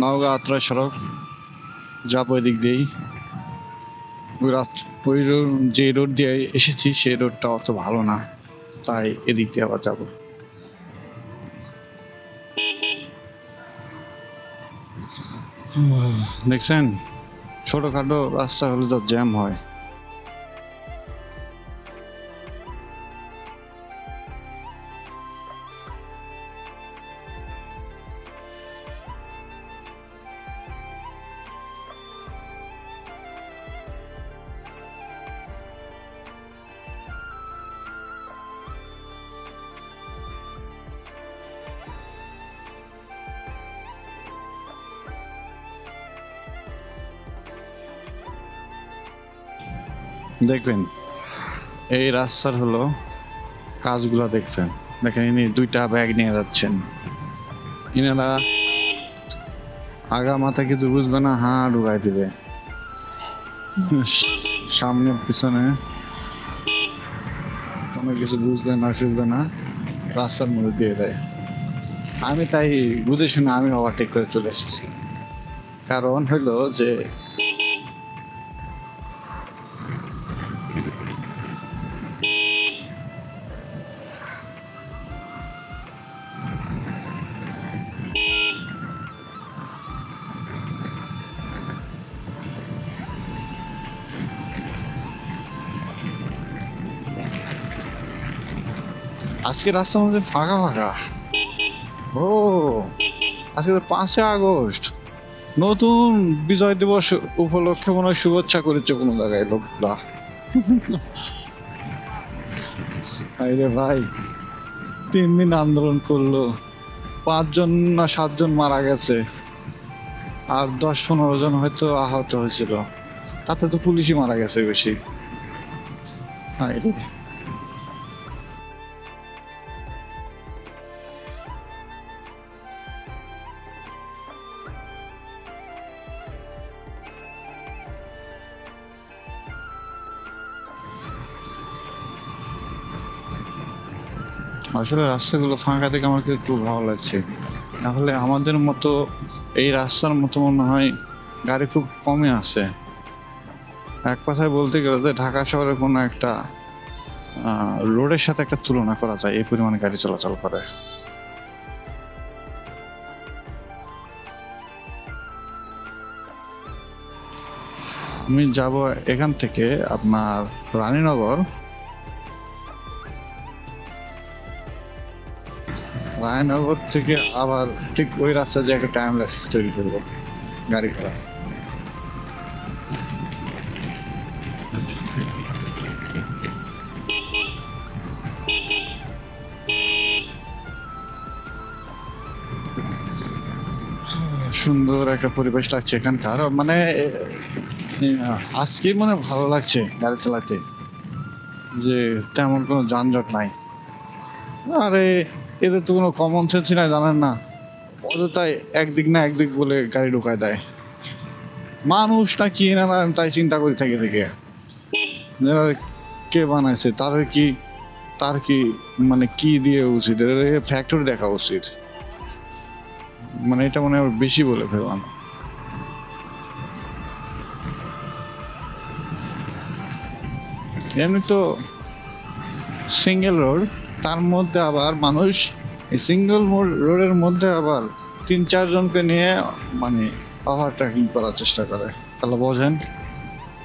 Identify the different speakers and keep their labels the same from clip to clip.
Speaker 1: নওগাঁ আত্রা সড়ক, যাব এদিক দিয়েই। ওই যে রোড দিয়ে এসেছি সেই রোডটা অত ভালো না, তাই এদিক দিয়ে আবার যাব। দেখছেন? ছোটোখাটো রাস্তা হলে তো জ্যাম হয়। দেখবেন, এই রাস্তার হলো কাজগুলো দেখবেন দেখেন ইনি দুইটা ব্যাগ নিয়ে যাচ্ছেন। ইনারা আগা মাথা কিছু বুঝবে না, হা ঢুকাই দিবে। সামনে, পিছনে কোনো কিছু বুঝবে না, শুনবে না, রাস্তার মধ্যে দিয়ে দেয়। আমি তাই বুঝে শুনে আমি ওভারটেক করে চলে এসেছি। কারণ হলো যে আজকে রাস্তা মধ্যে ফাঁকা ফাঁকা। ও, আজকে তো পাঁচই আগস্ট। নতুন বিজয় দিবস উপলক্ষে মনে হয় শুভেচ্ছা করেছে কোনো জায়গায় লোকগুলা আরে ভাই, তিন দিন আন্দোলন করল। পাঁচজন না সাতজন মারা গেছে। আর দশ পনেরো জন হয়তো আহত হয়েছিল। তাতে তো পুলিশই মারা গেছে বেশি। আরে আসলে রাস্তাগুলো ফাঁকা থেকে কিন্তু খুব ভালো লাগছে। নাহলে আমাদের মতো এই রাস্তার মতো মনে হয় গাড়ি খুব কমই আছে এক কথায় বলতে গেলে যে ঢাকা শহরের কোনো একটা রোডের সাথে একটা তুলনা করা যায় এই পরিমাণে গাড়ি চলাচল করে। আমি যাব এখান থেকে আপনার রানীনগর। রায়নগর থেকে আবার ঠিক ওই রাস্তা যে একটা টাইমলেস তৈরি করব, গাড়ি করা সুন্দর একটা পরিবেশ লাগছে এখানকার মানে আজকে মানে ভালো লাগছে গাড়ি চালাতে, যে তেমন কোনো যানজট নাই। আরে এদের তো কোনো কমন সেন্সই নাই, জানেন না? অযথাই একদিক না একদিক বলে গাড়ি ঢুকায় দেয়। মানুষ না কি না আমি তাই চিন্তা করি থেকে থেকে। কে বানাইছে? তার কি তার কি মানে কি দিয়ে উচিত? ফ্যাক্টরি দেখা উচিত। মানে এটা মনে হয় বেশি বলে ফেললাম এমনি তো সিঙ্গেল রোড তার মধ্যে আবার মানুষ সিঙ্গেল রোডের মধ্যে আবার তিন চারজনকে নিয়ে মানে ওভার ট্রেকিং করার চেষ্টা করে। তাহলে বোঝেন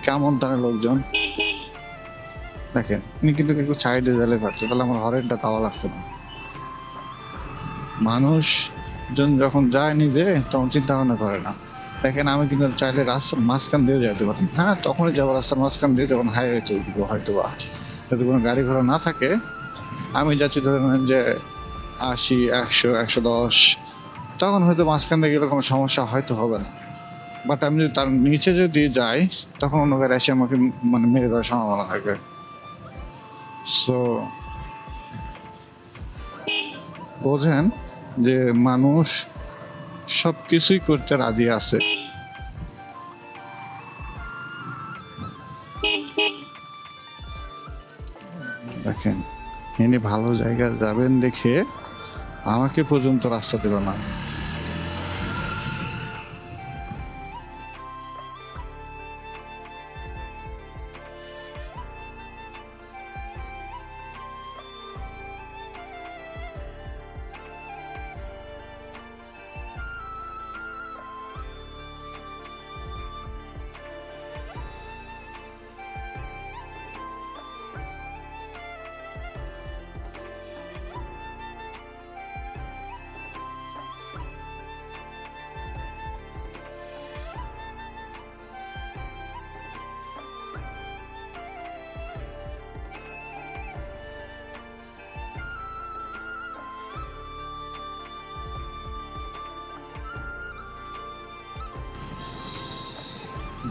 Speaker 1: কেমন তার লোকজন। দেখেন, উনি কিন্তু একটু সাইডে গেলে পারছে তাহলে আমার হরেনটা তাওয়া লাগতো না। মানুষ যখন যায় নিজে, তখন চিন্তা ভাবনা করে না। দেখেন, আমি কিন্তু চাইলে রাস্তার মাঝখান দিয়ে যেতে পারি। হ্যাঁ তখনই যাব রাস্তার মাঝখান দিয়ে যখন হাইওয়ে চলবে হয়তো বা যদি কোনো গাড়ি ঘোড়া না থাকে আমি যাচ্ছি ধরে নেন যে আশি, একশো একশো দশ। তখন হয়তো মাঝখান থেকে কোনো সমস্যা হয়তো হবে না। বাট আমি যদি তার নিচে যদি যাই, তখন অন্য গাড়ি এসে আমাকে মানে মেরে দেওয়ার সম্ভাবনা থাকবে। সো বোঝেন যে মানুষ সব কিছুই করতে রাজি আছে। দেখেন। ইনি ভালো জায়গায় যাবেন দেখে আমাকে পর্যন্ত রাস্তা দিল না।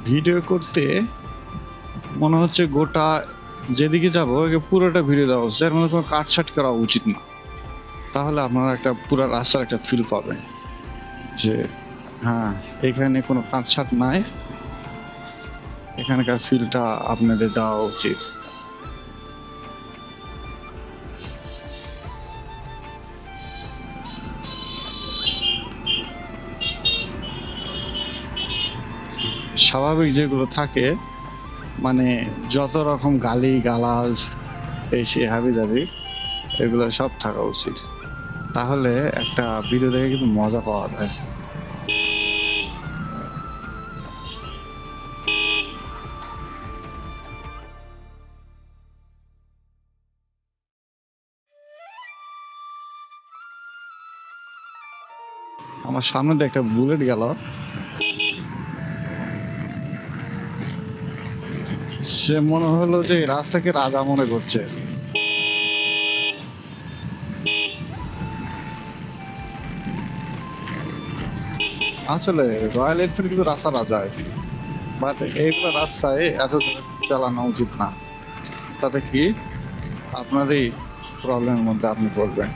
Speaker 1: ভিডিও করতে মনে হচ্ছে গোটা যেদিকে যাব পুরোটা ভিডিও দেওয়া উচিত। এর মধ্যে কোনো কাটছাট করা উচিত না। তাহলে আপনারা একটা পুরো রাস্তার একটা ফিল পাবেন যে হ্যাঁ এখানে কোনো কাটছাট নাই। এখানকার ফিলটা আপনাদের দেওয়া উচিত। স্বাভাবিক যেগুলো থাকে মানে যত রকম গালি গালাজ, এই সে হাবি যাবি এগুলো সব থাকা উচিত। তাহলে একটা ভিডিও দেখে কিন্তু মজা পাওয়া যায়। আমার সামনে দিয়ে একটা বুলেট গেল। সে মনে হলো যে রাস্তাকে রাজা মনে করছে। আসলে রয়্যাল এনফিল্ড কিন্তু রাস্তা রাজায় বাট এইগুলো রাস্তায় এত চালানো উচিত না। তাতে কি আপনার এই প্রবলেমের মধ্যে আপনি পড়বেন।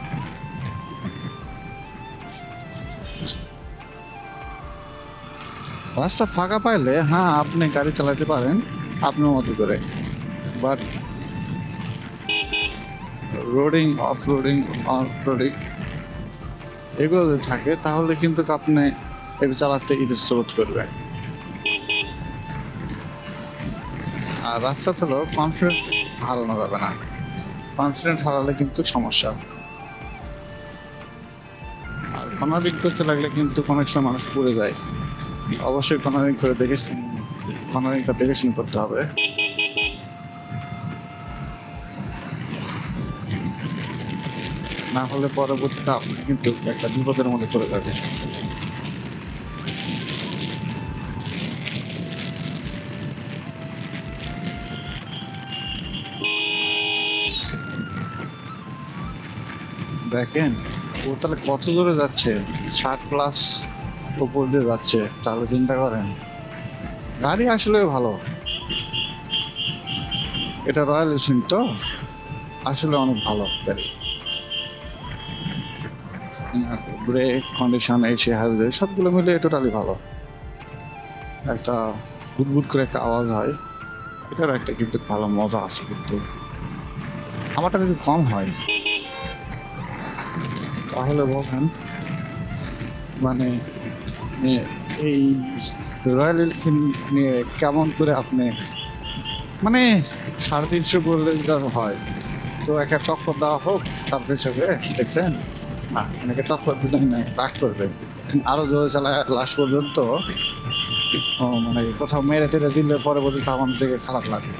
Speaker 1: রাস্তা ফাঁকা পাইলে হ্যাঁ আপনি গাড়ি চালাতে পারেন। আপনার মতো করে। বাট রোডিং অফ রোডিং রোডিং এগুলো যদি থাকে, তাহলে কিন্তু আপনি এগুলো চালাতে ইতস্তবোধ করবেন। আর রাস্তা হলো কনফিডেন্ট হারানো যাবে না। কনফিডেন্ট হারালে কিন্তু সমস্যা। আর কর্নারিং করতে লাগলে কিন্তু অনেক সময় মানুষ পড়ে যায়। অবশ্যই কর্নারিং করে দেখে কর্নারিংটা দেখে শুনে করতে হবে। না হলে পরবর্তীতে আপনি কিন্তু একটা বিপদের মধ্যে পড়ে যাবেন। দেখেন, ও তাহলে কত দূরে যাচ্ছে? ষাট প্লাস উপর দিয়ে যাচ্ছে, তাহলে চিন্তা করেন। গাড়ি আসলে ভালো। এটা রয়্যাল এনফিল্ড তো? আসলে অনেক ভালো গাড়ি। ব্রেক, কন্ডিশন এসে হাজে সবগুলো মিলে টোটালি ভালো। একটা গুটগুট করে একটা আওয়াজ হয়। এটার একটা কিন্তু ভালো মজা আছে কিন্তু। আমারটা যদি কম হয়, তাহলে বলবেন মানে এই রয়্যাল এনফিল্ড নিয়ে কেমন করে আপনি মানে সাড়ে তিনশো করলে হয়, তো একটা টক্কর দেওয়া হোক সাড়ে তিনশো করে, দেখছেন? না, অনেকে টক্কর দিলে না রাগ করবে। আরও জোরে চালায় লাস্ট পর্যন্ত মানে কোথাও মেরে টেরে দিলে পরবর্তীতে আমার দিকে খারাপ লাগে।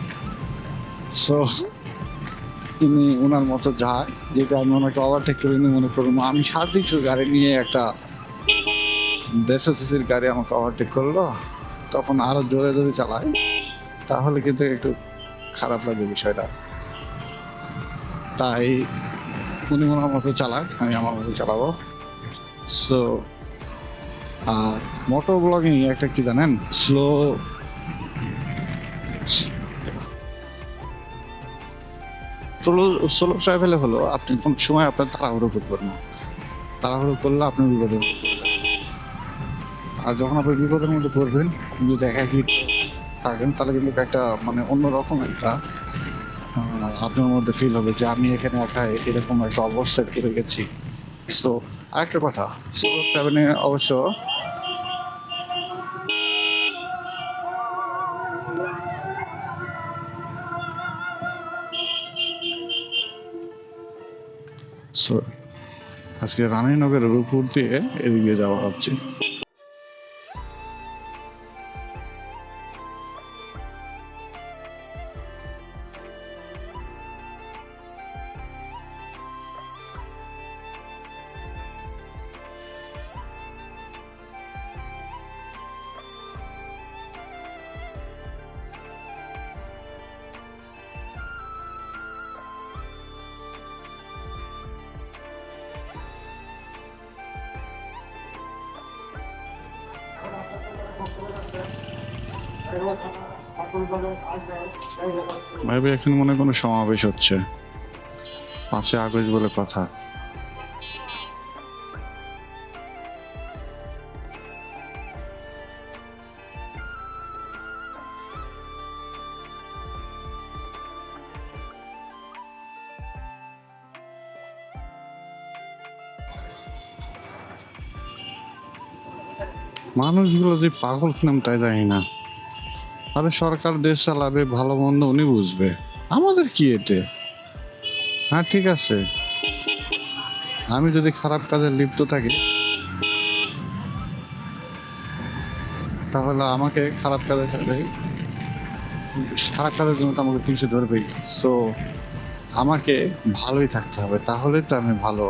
Speaker 1: সো তিনি ওনার মতো যায়, যেটা আমি ওনাকে ওভারটেক করে মনে করব আমি সাড়ে তিনশো গাড়ি নিয়ে একটা দেড়শো সিসির গাড়ি আমাকে ওভারটেক করল, তখন আরও জোরে যদি চালায়। তাহলে কিন্তু একটু খারাপ লাগে বিষয়টা। তাই উনি ওনার মতো চালাক, আমি আমার মতো চালাবো। সো আর মোটর ব্লগিং একটা কি জানেন? স্লো স্লো স্লো ট্রাভেলে হলো, আপনি কোন সময় আপনার তাড়াহুড়ো করবেন না। তাড়াহুড়ো করলে আপনি বিপদে। আর যখন আপনি বিপদের মধ্যে পড়বেন যদি একাকি থাকেন, তাহলে কিন্তু একটা মানে অন্যরকম একটা আপনার মধ্যে ফিল হবে যে আমি এখানে একা এরকম একটা অবস্থায় পড়ে গেছি। সো আরেকটা কথা সোলো ট্রাভেলে অবশ্য আজকে রানীনগরের উপর দিয়ে এদিকে যাওয়া ভাবছি। ভাইবে এখানে মনে কোনো সমাবেশ হচ্ছে। পাঁচই আগস্ট বলে কথা। মানুষগুলো যে পাগল কিনাম তাই জানি না। আরে সরকার দেশ চালাবে, ভালো মন্দ উনি বুঝবে। আমাদের কি এতে? হ্যাঁ ঠিক আছে। আমি যদি খারাপ কাজে লিপ্ত থাকি, তাহলে আমাকে খারাপ সাথে খারাপ কাজের জন্য তো আমাকে পুলিশে ধরবেই। সো আমাকে ভালোই থাকতে হবে, তাহলে তো আমি ভালো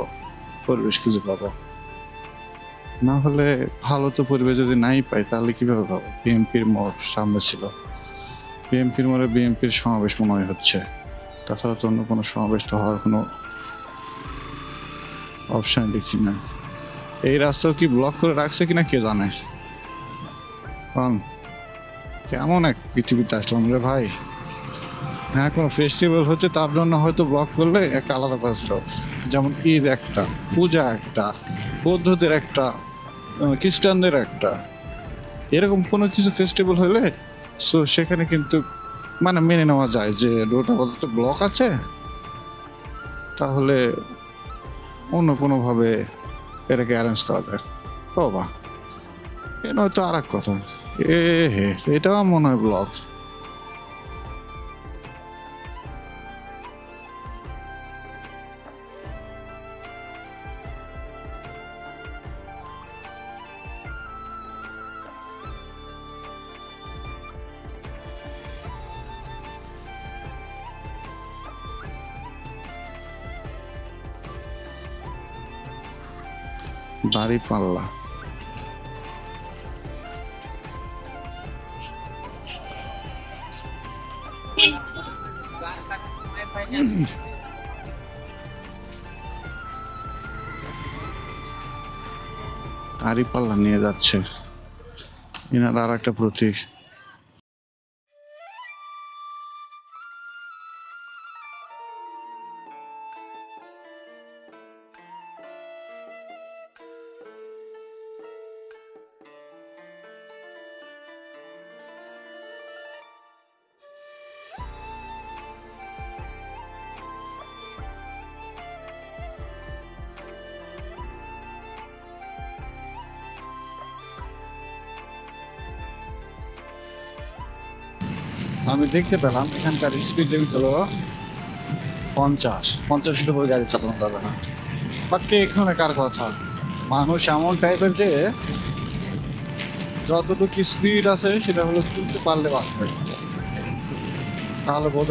Speaker 1: পরিবেশ খুঁজে পাবো। না হলে ভালো তো পরিবেশ যদি নাই পাই, তাহলে কীভাবে পাবো? বিএনপির মোড় সামনে ছিল। বিএনপির মোড়ে বিএনপির সমাবেশ মনে হচ্ছে। তাছাড়া তো অন্য কোনো সমাবেশ তো হওয়ার কোনো অপশান দেখছি না। এই রাস্তাও কি ব্লক করে রাখছে কিনা কে জানে? কারণ কেমন এক পৃথিবীতে আসলাম রে ভাই? হ্যাঁ কোনো ফেস্টিভ্যাল হচ্ছে তার জন্য হয়তো ব্লক করলে একটা আলাদা কথা যেমন ঈদ একটা, পূজা একটা বৌদ্ধদের একটা খ্রিস্টানদের একটা। এরকম কোনো কিছু ফেস্টিভ্যাল হলে সো সেখানে কিন্তু মানে মেনে নেওয়া যায় যে রোড আপাতত ব্লক আছে, তাহলে অন্য কোনোভাবে এটাকে অ্যারেঞ্জ করা যায়। বাবা, এ নয়তো আর এক কথা। এ হে, এটাও মনে হয় ব্লক দাড়ি পাল্লা। আরি পাল্লা নিয়ে যাচ্ছে। এনার আর একটা প্রতীক। আমি দেখতে পেলাম এখানকার স্পিড লিমিট হলো পঞ্চাশ। পঞ্চাশের উপরে গাড়ি চালানো যাবে না। বাট কে এখানে কার কথা? মানুষ এমন টাইপের যে যতটুকু স্পিড আছে সেটা হলো তুলতে পারলে বাঁচবে। তাহলে বোধ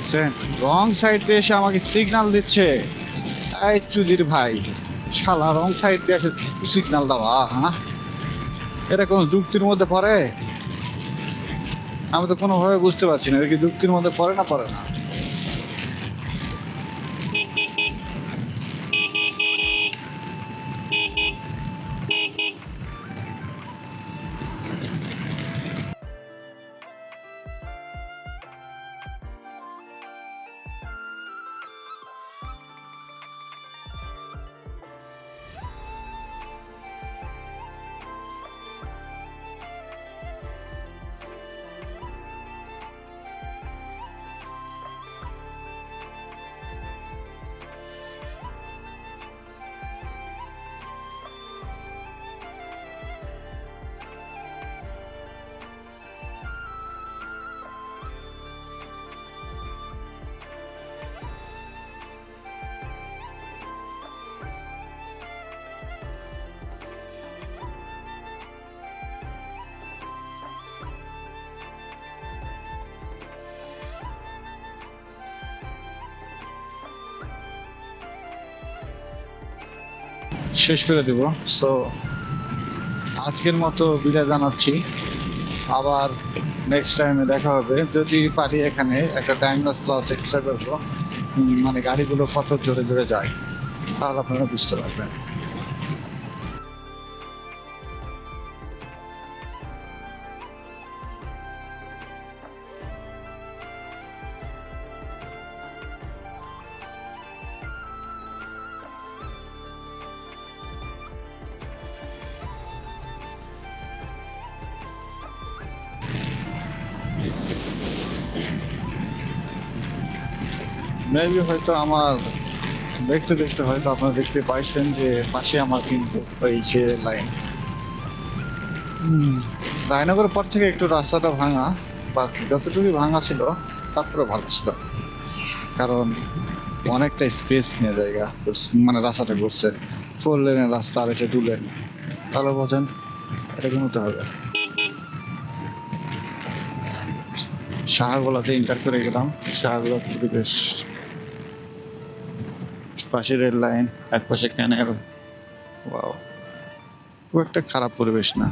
Speaker 1: দেখছেন রং সাইড দিয়ে এসে আমাকে সিগনাল দিচ্ছে। এই চুদির ভাই, শালা রং সাইড দিয়ে এসে সিগনাল দেওয়া হ্যাঁ এটা কোনো যুক্তির মধ্যে পড়ে? আমি তো কোনোভাবে বুঝতে পারছি না, এটা কি যুক্তির মধ্যে পড়ে না পড়ে না? শেষ করে দেব। সো আজকের মতো বিদায় জানাচ্ছি। আবার নেক্সট টাইমে দেখা হবে। যদি পারি এখানে একটা টাইম লস চেষ্টা করব। মানে গাড়িগুলো কত জোরে জোরে যায়, তাহলে আপনারা বুঝতে পারবেন। মেবি হয়তো আমার দেখতে দেখতে হয়তো আপনারা দেখতে পাইছেন যে পাশে আমার কিন্তু ওই সে লাইন রায়নগরের পর থেকে একটু রাস্তাটা ভাঙা বা যতটুকু ভাঙা ছিল তারপরে ভালো ছিল। কারণ অনেকটা স্পেস নিয়ে জায়গা মানে রাস্তাটা ঘুরছে। ফোর লেনের রাস্তা আর এটা টু লেন তাহলে বোঝেন এটা কমতে হবে। শাহগোলাতে ইন্টার করে গেলাম। শাহগোলা পরিবেশ পাশে রেল লাইন এক পাশে ক্যানেল খুব একটা খারাপ পরিবেশ না।